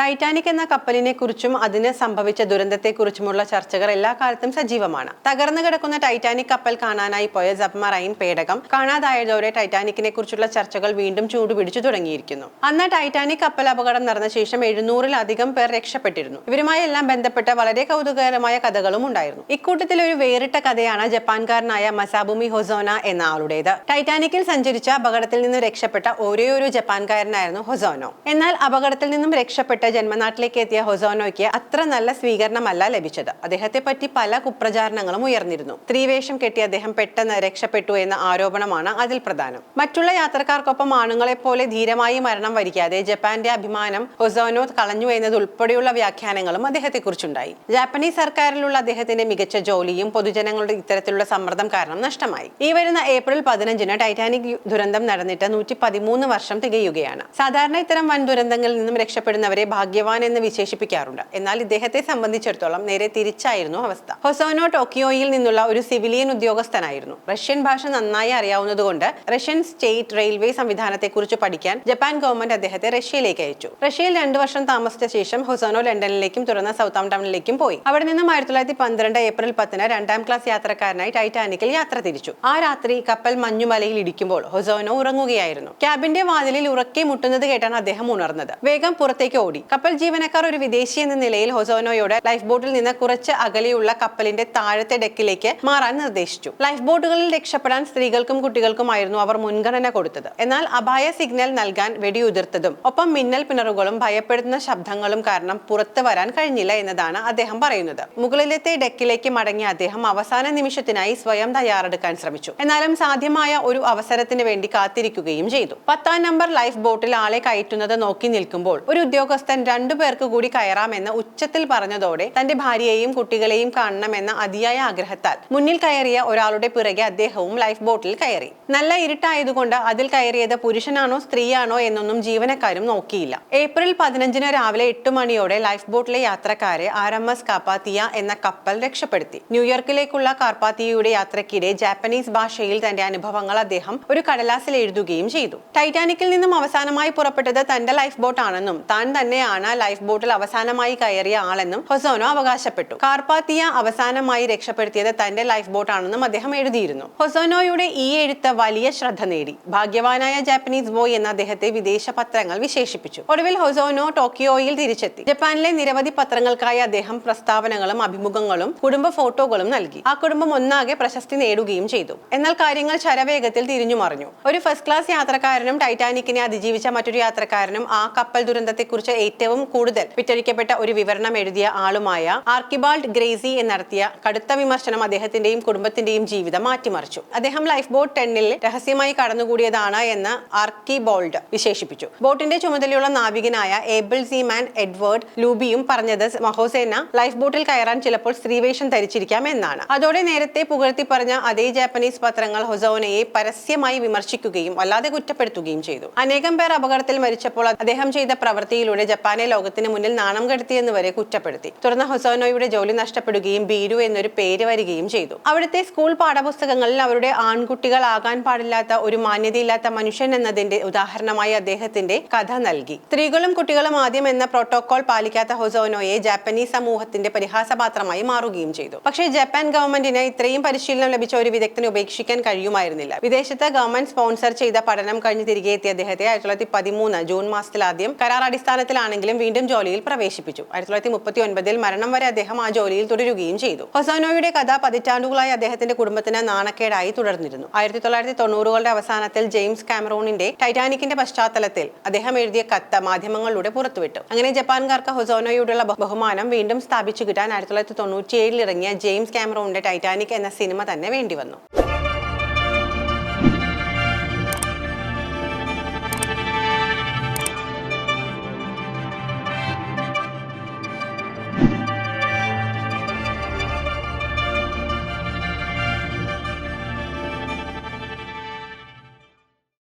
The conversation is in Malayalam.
ടൈറ്റാനിക് എന്ന കപ്പലിനെ കുറിച്ചും അതിന് സംഭവിച്ച ദുരന്തത്തെക്കുറിച്ചുമുള്ള ചർച്ചകൾ എല്ലാ കാലത്തും സജീവമാണ്. തകർന്നു കിടക്കുന്ന ടൈറ്റാനിക് കപ്പൽ കാണാനായി പോയ സബ്മറൈൻ പേടകം കാണാതായതോടെ ടൈറ്റാനിക്കിനെ കുറിച്ചുള്ള ചർച്ചകൾ വീണ്ടും ചൂടുപിടിച്ചു തുടങ്ങിയിരിക്കുന്നു. അന്ന് ടൈറ്റാനിക് കപ്പൽ അപകടം നടന്ന ശേഷം എഴുന്നൂറിലധികം പേർ രക്ഷപ്പെട്ടിരുന്നു. ഇവരുമായി എല്ലാം ബന്ധപ്പെട്ട വളരെ കൗതുകകരമായ കഥകളും ഉണ്ടായിരുന്നു. ഇക്കൂട്ടത്തിൽ ഒരു വേറിട്ട കഥയാണ് ജപ്പാൻകാരനായ മസാബുമി ഹൊസോന എന്ന ആളുടേത്. ടൈറ്റാനിക്കിൽ സഞ്ചരിച്ച അപകടത്തിൽ നിന്ന് രക്ഷപ്പെട്ട ഒരേ ഒരു ജപ്പാൻകാരനായിരുന്നു ഹൊസോനോ. എന്നാൽ അപകടത്തിൽ നിന്നും രക്ഷപ്പെട്ട് ജന്മനാട്ടിലേക്ക് എത്തിയ ഹൊസോനോയ്ക്ക് അത്ര നല്ല സ്വീകരണമല്ല ലഭിച്ചത്. അദ്ദേഹത്തെ പറ്റി പല കുപ്രചാരണങ്ങളും ഉയർന്നിരുന്നു. സ്ത്രീവേഷം കെട്ടി അദ്ദേഹം പെട്ടെന്ന് രക്ഷപ്പെട്ടു എന്ന ആരോപണമാണ് അതിൽ പ്രധാനം. മറ്റുള്ള യാത്രക്കാർക്കൊപ്പം ആണുങ്ങളെ പോലെ ധീരമായി മരണം വരിക്കാതെ ജപ്പാന്റെ അഭിമാനം ഹൊസോനോ കളഞ്ഞു എന്നത് ഉൾപ്പെടെയുള്ള വ്യാഖ്യാനങ്ങളും അദ്ദേഹത്തെക്കുറിച്ചുണ്ടായി. ജാപ്പനീസ് സർക്കാരിലുള്ള അദ്ദേഹത്തിന്റെ മികച്ച ജോലിയും പൊതുജനങ്ങളുടെ ഇത്തരത്തിലുള്ള സമ്മർദ്ദം കാരണം നഷ്ടമായി. ഈ വരുന്ന ഏപ്രിൽ പതിനഞ്ചിന് ടൈറ്റാനിക് ദുരന്തം നടന്നിട്ട് നൂറ്റി വർഷം തികയുകയാണ്. സാധാരണ ഇത്തരം വൻ ദുരന്തങ്ങളിൽ നിന്നും രക്ഷപ്പെടുന്നവരെ ഭാഗ്യവാൻ എന്ന് വിശേഷിപ്പിക്കാറുണ്ട്. എന്നാൽ ഇദ്ദേഹത്തെ സംബന്ധിച്ചിടത്തോളം നേരെ തിരിച്ചായിരുന്നു അവസ്ഥ. ഹൊസോനോ ടോക്കിയോയിൽ നിന്നുള്ള ഒരു സിവിലിയൻ ഉദ്യോഗസ്ഥനായിരുന്നു. റഷ്യൻ ഭാഷ നന്നായി അറിയാവുന്നതുകൊണ്ട് റഷ്യൻ സ്റ്റേറ്റ് റെയിൽവേ സംവിധാനത്തെക്കുറിച്ച് പഠിക്കാൻ ജപ്പാൻ ഗവൺമെന്റ് അദ്ദേഹത്തെ റഷ്യയിലേക്ക് അയച്ചു. റഷ്യയിൽ രണ്ടു വർഷം താമസിച്ച ശേഷം ഹൊസോനോ ലണ്ടനിലേക്കും തുടർന്ന് സൗത്ത് ടൗണിലേക്കും പോയി. അവിടെ നിന്നും ആയിരത്തി തൊള്ളായിരത്തി പന്ത്രണ്ട് ഏപ്രിൽ പത്തിന് രണ്ടാം ക്ലാസ് യാത്രക്കാരനായി ടൈറ്റാനിക്കിൽ യാത്ര തിരിച്ചു. ആ രാത്രി കപ്പൽ മഞ്ഞുമലയിൽ ഇടിക്കുമ്പോൾ ഹൊസോനോ ഉറങ്ങുകയായിരുന്നു. ക്യാബിന്റെ വാതിലിൽ ഉറക്കെ മുട്ടുന്നത് കേട്ടാണ് അദ്ദേഹം ഉണർന്നത്. വേഗം പുറത്തേക്ക് ഓടി. കപ്പൽ ജീവനക്കാർ ഒരു വിദേശി എന്ന നിലയിൽ ഹൊസോനോയോട് ലൈഫ് ബോട്ടിൽ നിന്ന് കുറച്ച് അകലെയുള്ള കപ്പലിന്റെ താഴത്തെ ഡെക്കിലേക്ക് മാറാൻ നിർദ്ദേശിച്ചു. ലൈഫ് ബോട്ടുകളിൽ രക്ഷപ്പെടാൻ സ്ത്രീകൾക്കും കുട്ടികൾക്കുമായിരുന്നു അവർ മുൻഗണന കൊടുത്തത്. എന്നാൽ അപായ സിഗ്നൽ നൽകാൻ വെടിയുതിർത്തതും ഒപ്പം മിന്നൽ പിണറുകളും ഭയപ്പെടുത്തുന്ന ശബ്ദങ്ങളും കാരണം പുറത്തു വരാൻ കഴിഞ്ഞില്ല എന്നതാണ് അദ്ദേഹം പറയുന്നത്. മുകളിലത്തെ ഡെക്കിലേക്ക് മടങ്ങിയ അദ്ദേഹം അവസാന നിമിഷത്തിനായി സ്വയം തയ്യാറെടുക്കാൻ ശ്രമിച്ചു. എന്നാലും സാധ്യമായ ഒരു അവസരത്തിന് വേണ്ടി കാത്തിരിക്കുകയും ചെയ്തു. പത്താം നമ്പർ ലൈഫ് ബോട്ടിൽ ആളെ കയറ്റുന്നത് നോക്കി നിൽക്കുമ്പോൾ ഒരു ഉദ്യോഗസ്ഥൻ രണ്ടു പേർക്ക് കൂടി കയറാമെന്ന് ഉച്ചത്തിൽ പറഞ്ഞതോടെ തന്റെ ഭാര്യയെയും കുട്ടികളെയും കാണണമെന്ന അതിയായ ആഗ്രഹത്താൽ മുന്നിൽ കയറിയ ഒരാളുടെ പിറകെ അദ്ദേഹവും ലൈഫ് ബോട്ടിൽ കയറി. നല്ല ഇരുട്ടായതുകൊണ്ട് അതിൽ കയറിയത് പുരുഷനാണോ സ്ത്രീയാണോ എന്നൊന്നും ജീവനക്കാരും നോക്കിയില്ല. ഏപ്രിൽ പതിനഞ്ചിന് രാവിലെ എട്ട് മണിയോടെ ലൈഫ് ബോട്ടിലെ യാത്രക്കാരെ ആർ എം എസ് കാപ്പാത്തിയ എന്ന കപ്പൽ രക്ഷപ്പെടുത്തി. ന്യൂയോർക്കിലേക്കുള്ള കാർപ്പാത്തിയയുടെ യാത്രക്കിടെ ജാപ്പനീസ് ഭാഷയിൽ തന്റെ അനുഭവങ്ങൾ അദ്ദേഹം ഒരു കടലാസിൽ എഴുതുകയും ചെയ്തു. ടൈറ്റാനിക്കിൽ നിന്നും അവസാനമായി പുറപ്പെട്ടത് തന്റെ ലൈഫ് ബോട്ടാണെന്നും താൻ താൻ തന്നെയാണ് ലൈഫ് ബോട്ടിൽ അവസാനമായി കയറിയ ആളെന്നും ഹൊസോനോ അവകാശപ്പെട്ടു. കാർപ്പാത്തിയ അവസാനമായി രക്ഷപ്പെടുത്തിയത് തന്റെ ലൈഫ് ബോട്ട് ആണെന്നും അദ്ദേഹം എഴുതിയിരുന്നു. ഹൊസോനോയുടെ ഈ എഴുത്ത് വലിയ ശ്രദ്ധ നേടി. ഭാഗ്യവാനായ ജാപ്പനീസ് ബോയ് എന്ന അദ്ദേഹത്തെ വിദേശ പത്രങ്ങൾ വിശേഷിപ്പിച്ചു. ഒടുവിൽ ഹൊസോനോ ടോക്കിയോയിൽ തിരിച്ചെത്തി. ജപ്പാനിലെ നിരവധി പത്രങ്ങൾക്കായി അദ്ദേഹം പ്രസ്താവനകളും അഭിമുഖങ്ങളും കുടുംബ ഫോട്ടോകളും നൽകി. ആ കുടുംബം ഒന്നാകെ പ്രശസ്തി നേടുകയും ചെയ്തു. എന്നാൽ കാര്യങ്ങൾ ശരവേഗത്തിൽ തിരിഞ്ഞു മറിഞ്ഞു ഒരു ഫസ്റ്റ് ക്ലാസ് യാത്രക്കാരനും ടൈറ്റാനിക്കിനെ അതിജീവിച്ച മറ്റൊരു യാത്രക്കാരനും ആ കപ്പൽ ദുരന്തത്തെക്കുറിച്ച് ഏറ്റവും കൂടുതൽ വിറ്റഴിക്കപ്പെട്ട ഒരു വിവരണം എഴുതിയ ആളുമായ ആർക്കിബാൾഡ് ഗ്രേസി നടത്തിയ കടുത്ത വിമർശനം അദ്ദേഹത്തിന്റെയും കുടുംബത്തിന്റെയും ജീവിതം മാറ്റിമറിച്ചു. അദ്ദേഹം ലൈഫ് ബോട്ട് ടെന്നിൽ രഹസ്യമായി കടന്നുകൂടിയതാണ് എന്ന് ആർക്കിബോൾഡ് വിശേഷിപ്പിച്ചു. ബോട്ടിന്റെ ചുമതലയുള്ള നാവികനായ ഏബിൾ സീമാൻ എഡ്വേർഡ് ലൂബിയും പറഞ്ഞത് മഹോസേന ലൈഫ് ബോട്ടിൽ കയറാൻ ചിലപ്പോൾ സ്ത്രീവേഷം ധരിച്ചിരിക്കാം എന്നാണ്. അതോടെ നേരത്തെ പുകഴ്ത്തി പറഞ്ഞ അതേ ജാപ്പനീസ് പത്രങ്ങൾ ഹൊസോനയെ പരസ്യമായി വിമർശിക്കുകയും വല്ലാതെ കുറ്റപ്പെടുത്തുകയും ചെയ്തു. അനേകം പേർ അപകടത്തിൽ മരിച്ചപ്പോൾ അദ്ദേഹം ചെയ്ത പ്രവൃത്തിയിലൂടെ ജപ്പാനെ ലോകത്തിന് മുന്നിൽ നാണം കെടുത്തിയെന്ന് വരെ കുറ്റപ്പെടുത്തി. തുടർന്ന് ഹൊസോനോയുടെ ജോലി നഷ്ടപ്പെടുകയും ബീരു എന്നൊരു പേര് വരികയും ചെയ്തു. അവിടുത്തെ സ്കൂൾ പാഠപുസ്തകങ്ങളിൽ അവരുടെ ആൺകുട്ടികളാകാൻ പാടില്ലാത്ത ഒരു മാന്യതയില്ലാത്ത മനുഷ്യൻ എന്നതിന്റെ ഉദാഹരണമായി അദ്ദേഹത്തിന്റെ കഥ നൽകി. സ്ത്രീകളും കുട്ടികളും ആദ്യം എന്ന പ്രോട്ടോകോൾ പാലിക്കാത്ത ഹൊസോനോയെ ജാപ്പനീസ് സമൂഹത്തിന്റെ പരിഹാസപാത്രമായി മാറുകയും ചെയ്തു. പക്ഷേ ജപ്പാൻ ഗവൺമെന്റിന് ഇത്രയും പരിശീലനം ലഭിച്ച ഒരു വിദഗ്ധനെ ഉപേക്ഷിക്കാൻ കഴിയുമായിരുന്നില്ല. വിദേശത്ത് ഗവൺമെന്റ് സ്പോൺസർ ചെയ്ത പഠനം കഴിഞ്ഞ് തിരികെ എത്തിയ അദ്ദേഹത്തെ ആയിരത്തി തൊള്ളായിരത്തി പതിമൂന്ന് ജൂൺ മാസത്തിൽ ആദ്യം കരാർ അടിസ്ഥാനത്തിലാണെങ്കിലും വീണ്ടും ജോലിയിൽ പ്രവേശിപ്പിച്ചു. ആയിരത്തി തൊള്ളായിരത്തി മുപ്പത്തി ഒൻപതിൽ മരണം വരെ അദ്ദേഹം ആ ജോലിയിൽ തുടരുകയും ചെയ്തു. ഹൊസോനോയുടെ കഥ പതിറ്റാണ്ടുകളായി അദ്ദേഹത്തിന്റെ കുടുംബത്തിന് നാണക്കേടായി തുടർന്നിരുന്നു. ആയിരത്തി തൊള്ളായിരത്തി തൊണ്ണൂറുകളുടെ അവസാനത്തിൽ ജെയിംസ് കാമറോണിന്റെ ടൈറ്റാനിക്കിന്റെ പശ്ചാത്തലത്തിൽ അദ്ദേഹം എഴുതിയ കത്ത് മാധ്യമങ്ങളിലൂടെ പുറത്തുവിട്ടു. അങ്ങനെ ജപ്പാൻകാർക്ക് ഹൊസോനോയോടുള്ള ബഹുമാനം വീണ്ടും സ്ഥാപിച്ചു കിട്ടാൻ ആയിരത്തി തൊള്ളായിരത്തി തൊണ്ണൂറ്റിയേഴിൽ ഇറങ്ങിയ ജെയിംസ് കാമറോണിന്റെ ടൈറ്റാനിക് എന്ന സിനിമ തന്നെ വേണ്ടി വന്നു